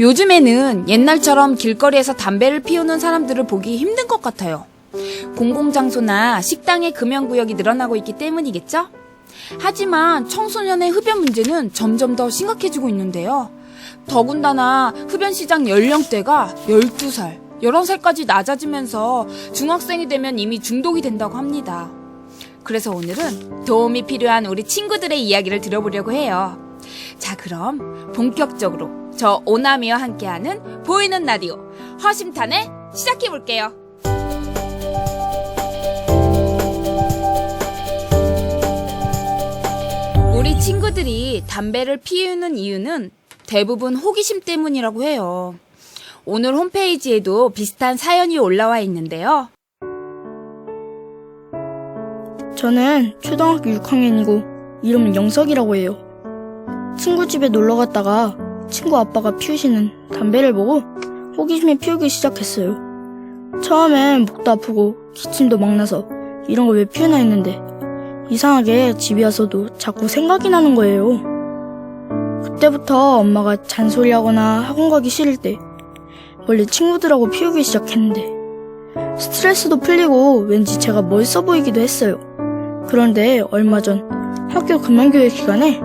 요즘에는 옛날처럼 길거리에서 담배를 피우는 사람들을 보기 힘든 것 같아요. 공공장소나 식당의 금연구역이 늘어나고 있기 때문이겠죠? 하지만 청소년의 흡연 문제는 점점 더 심각해지고 있는데요. 더군다나 흡연 시장 연령대가 12살, 11살까지 낮아지면서 중학생이 되면 이미 중독이 된다고 합니다. 그래서 오늘은 도움이 필요한 우리 친구들의 이야기를 들어보려고 해요. 자, 그럼 본격적으로 저 오나미와 함께하는 보이는 라디오 허심탄회 시작해 볼게요. 우리 친구들이 담배를 피우는 이유는 대부분 호기심 때문이라고 해요. 오늘 홈페이지에도 비슷한 사연이 올라와 있는데요. 저는 초등학교 6학년이고 이름은 영석이라고 해요. 친구 집에 놀러 갔다가 친구 아빠가 피우시는 담배를 보고 호기심에 피우기 시작했어요. 처음엔 목도 아프고 기침도 막 나서 이런 거왜 피우나 했는데 이상하게 집에 와서도 자꾸 생각이 나는 거예요. 그때부터 엄마가 잔소리하거나 학원 가기 싫을 때 원래 친구들하고 피우기 시작했는데 스트레스도 풀리고 왠지 제가 멋있어 보이기도 했어요. 그런데 얼마 전 학교 금연교육 기간에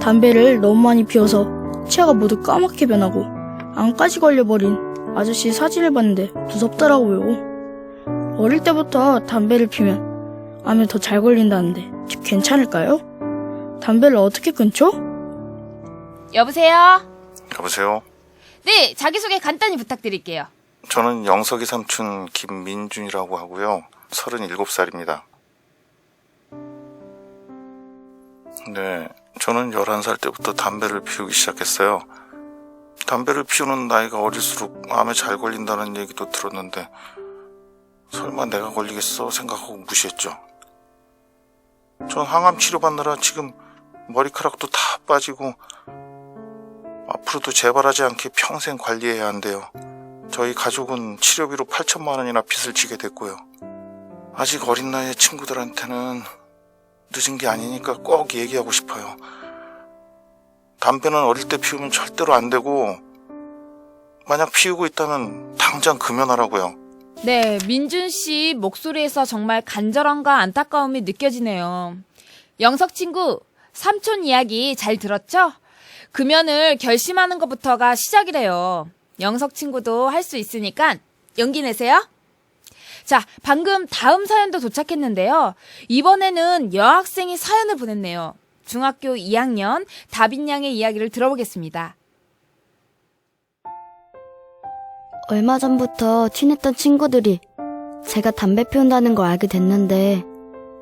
담배를 너무 많이 피워서 치아가 모두 까맣게 변하고 암까지 걸려버린 아저씨 사진을 봤는데 무섭더라고요. 어릴 때부터 담배를 피면 암에 더 잘 걸린다는데 괜찮을까요? 담배를 어떻게 끊죠? 여보세요? 여보세요? 네, 자기소개 간단히 부탁드릴게요. 저는 영석이 삼촌 김민준이라고 하고요. 37살입니다. 네, 저는 11살 때부터 담배를 피우기 시작했어요. 담배를 피우는 나이가 어릴수록 암에 잘 걸린다는 얘기도 들었는데 설마 내가 걸리겠어 생각하고 무시했죠. 전 항암 치료받느라 지금 머리카락도 다 빠지고 앞으로도 재발하지 않게 평생 관리해야 한대요. 저희 가족은 치료비로 8천만 원이나 빚을 지게 됐고요. 아직 어린 나이의 친구들한테는 늦은 게 아니니까 꼭 얘기하고 싶어요. 담배는 어릴 때 피우면 절대로 안 되고 만약 피우고 있다면 당장 금연하라고요. 네, 민준 씨 목소리에서 정말 간절함과 안타까움이 느껴지네요. 영석 친구, 삼촌 이야기 잘 들었죠? 금연을 결심하는 것부터가 시작이래요. 영석 친구도 할 수 있으니까 용기 내세요. 자, 방금 다음 사연도 도착했는데요. 이번에는 여학생이 사연을 보냈네요. 중학교 2학년 다빈 양의 이야기를 들어보겠습니다. 얼마 전부터 친했던 친구들이 제가 담배 피운다는 걸 알게 됐는데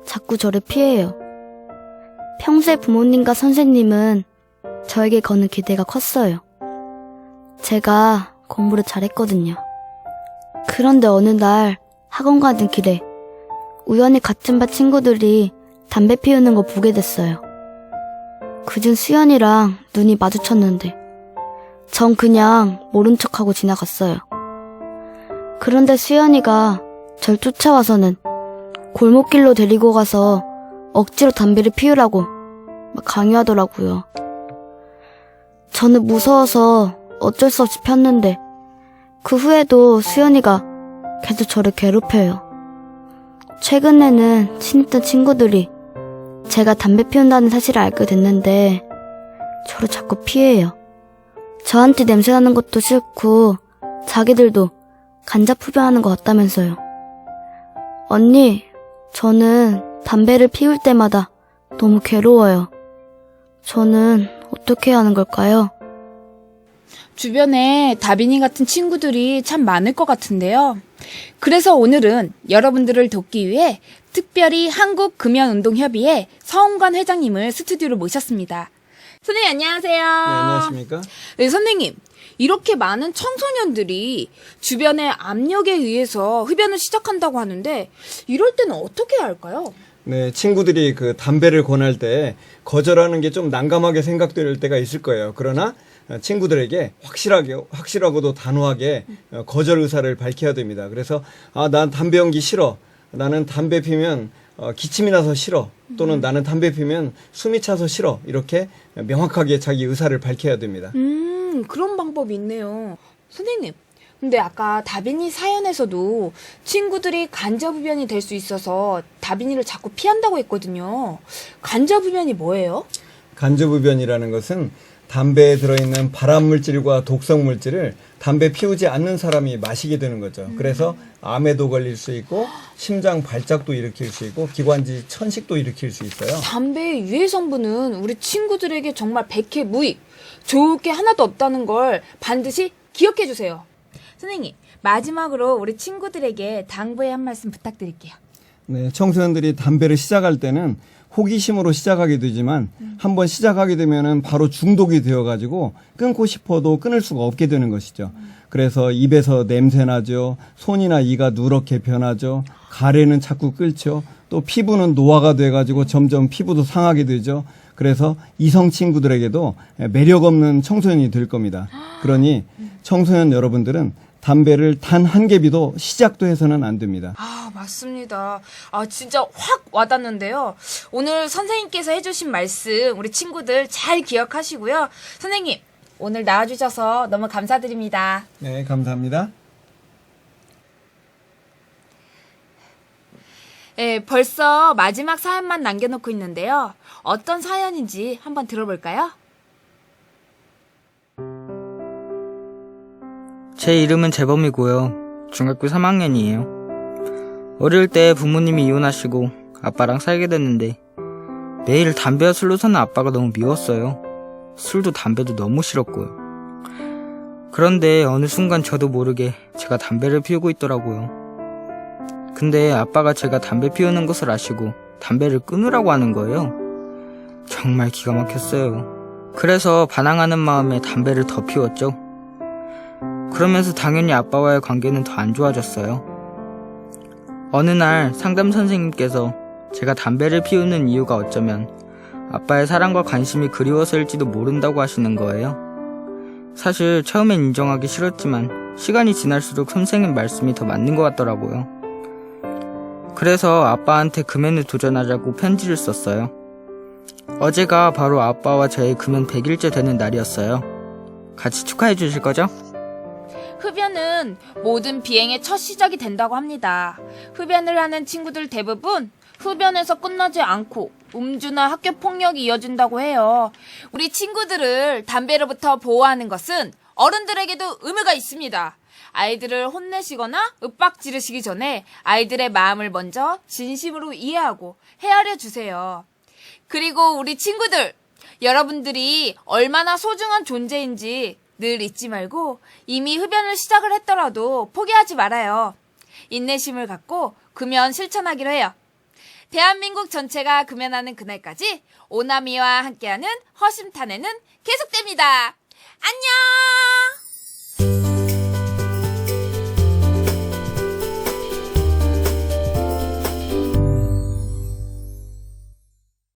자꾸 저를 피해요. 평소에 부모님과 선생님은 저에게 거는 기대가 컸어요. 제가 공부를 잘했거든요. 그런데 어느 날 학원 가는 길에 우연히 같은 반 친구들이 담배 피우는 거 보게 됐어요. 그중 수연이랑 눈이 마주쳤는데 전 그냥 모른 척하고 지나갔어요. 그런데 수연이가 절 쫓아와서는 골목길로 데리고 가서 억지로 담배를 피우라고 막 강요하더라고요. 저는 무서워서 어쩔 수 없이 폈는데 그 후에도 수연이가 계속 저를 괴롭혀요. 최근에는 친했던 친구들이 제가 담배 피운다는 사실을 알게 됐는데 저를 자꾸 피해요. 저한테 냄새나는 것도 싫고 자기들도 간접 흡연하는 것 같다면서요. 언니, 저는 담배를 피울 때마다 너무 괴로워요. 저는 어떻게 하는 걸까요? 주변에 다빈이 같은 친구들이 참 많을 것 같은데요. 그래서 오늘은 여러분들을 돕기 위해 특별히 한국금연운동협의회 서홍관 회장님을 스튜디오로 모셨습니다. 선생님 안녕하세요. 네, 안녕하십니까? 네, 선생님. 이렇게 많은 청소년들이 주변의 압력에 의해서 흡연을 시작한다고 하는데 이럴 때는 어떻게 해야 할까요? 네, 친구들이 그 담배를 권할 때 거절하는 게 좀 난감하게 생각될 때가 있을 거예요. 그러나 어, 친구들에게 확실하게, 확실하고도 단호하게 어, 거절 의사를 밝혀야 됩니다. 그래서, 아, 난 담배 연기 싫어. 나는 담배 피면 어, 기침이 나서 싫어. 또는 나는 담배 피면 숨이 차서 싫어. 이렇게 명확하게 자기 의사를 밝혀야 됩니다. 음, 음, 그런 방법이 있네요. 선생님, 근데 아까 다빈이 사연에서도 친구들이 간접흡연이 될 수 있어서 다빈이를 자꾸 피한다고 했거든요. 간접흡연이 뭐예요? 간접흡연이라는 것은 담배에 들어있는 발암 물질과 독성 물질을 담배 피우지 않는 사람이 마시게 되는 거죠. 그래서 암에도 걸릴 수 있고 심장 발작도 일으킬 수 있고 기관지 천식도 일으킬 수 있어요. 담배의 유해 성분은 우리 친구들에게 정말 백해 무익, 좋을 게 하나도 없다는 걸 반드시 기억해 주세요. 선생님, 마지막으로 우리 친구들에게 당부의 한 말씀 부탁드릴게요. 네, 청소년들이 담배를 시작할 때는 호기심으로 시작하게 되지만 한번 시작하게 되면은 바로 중독이 되어 가지고 끊고 싶어도 끊을 수가 없게 되는 것이죠. 그래서 입에서 냄새 나죠. 손이나 이가 누렇게 변하죠. 가래는 자꾸 끓죠. 또 피부는 노화가 돼 가지고 점점 피부도 상하게 되죠. 그래서 이성 친구들에게도 매력 없는 청소년이 될 겁니다. 그러니 청소년 여러분들은 담배를 단 한 개비도 시작도 해서는 안 됩니다. 아, 맞습니다. 아, 진짜 확 와닿는데요. 오늘 선생님께서 해주신 말씀 우리 친구들 잘 기억하시고요. 선생님, 오늘 나와주셔서 너무 감사드립니다. 네, 감사합니다. 예, 벌써 마지막 사연만 남겨놓고 있는데요. 어떤 사연인지 한번 들어볼까요? 제 이름은 재범이고요. 중학교 3학년이에요. 어릴 때 부모님이 이혼하시고 아빠랑 살게 됐는데 매일 담배와 술로 사는 아빠가 너무 미웠어요. 술도 담배도 너무 싫었고요. 그런데 어느 순간 저도 모르게 제가 담배를 피우고 있더라고요. 근데 아빠가 제가 담배 피우는 것을 아시고 담배를 끊으라고 하는 거예요. 정말 기가 막혔어요. 그래서 반항하는 마음에 담배를 더 피웠죠. 그러면서 당연히 아빠와의 관계는 더 안 좋아졌어요. 어느 날 상담 선생님께서 제가 담배를 피우는 이유가 어쩌면 아빠의 사랑과 관심이 그리워서일지도 모른다고 하시는 거예요. 사실 처음엔 인정하기 싫었지만 시간이 지날수록 선생님 말씀이 더 맞는 것 같더라고요. 그래서 아빠한테 금연을 도전하자고 편지를 썼어요. 어제가 바로 아빠와 저의 금연 100일째 되는 날이었어요. 같이 축하해 주실 거죠? 흡연은 모든 비행의 첫 시작이 된다고 합니다. 흡연을 하는 친구들 대부분 흡연에서 끝나지 않고 음주나 학교 폭력이 이어진다고 해요. 우리 친구들을 담배로부터 보호하는 것은 어른들에게도 의무가 있습니다. 아이들을 혼내시거나 윽박 지르시기 전에 아이들의 마음을 먼저 진심으로 이해하고 헤아려 주세요. 그리고 우리 친구들, 여러분들이 얼마나 소중한 존재인지 늘 잊지 말고 이미 흡연을 시작을 했더라도 포기하지 말아요. 인내심을 갖고 금연 실천하기로 해요. 대한민국 전체가 금연하는 그날까지 오나미와 함께하는 허심탄회는 계속됩니다. 안녕!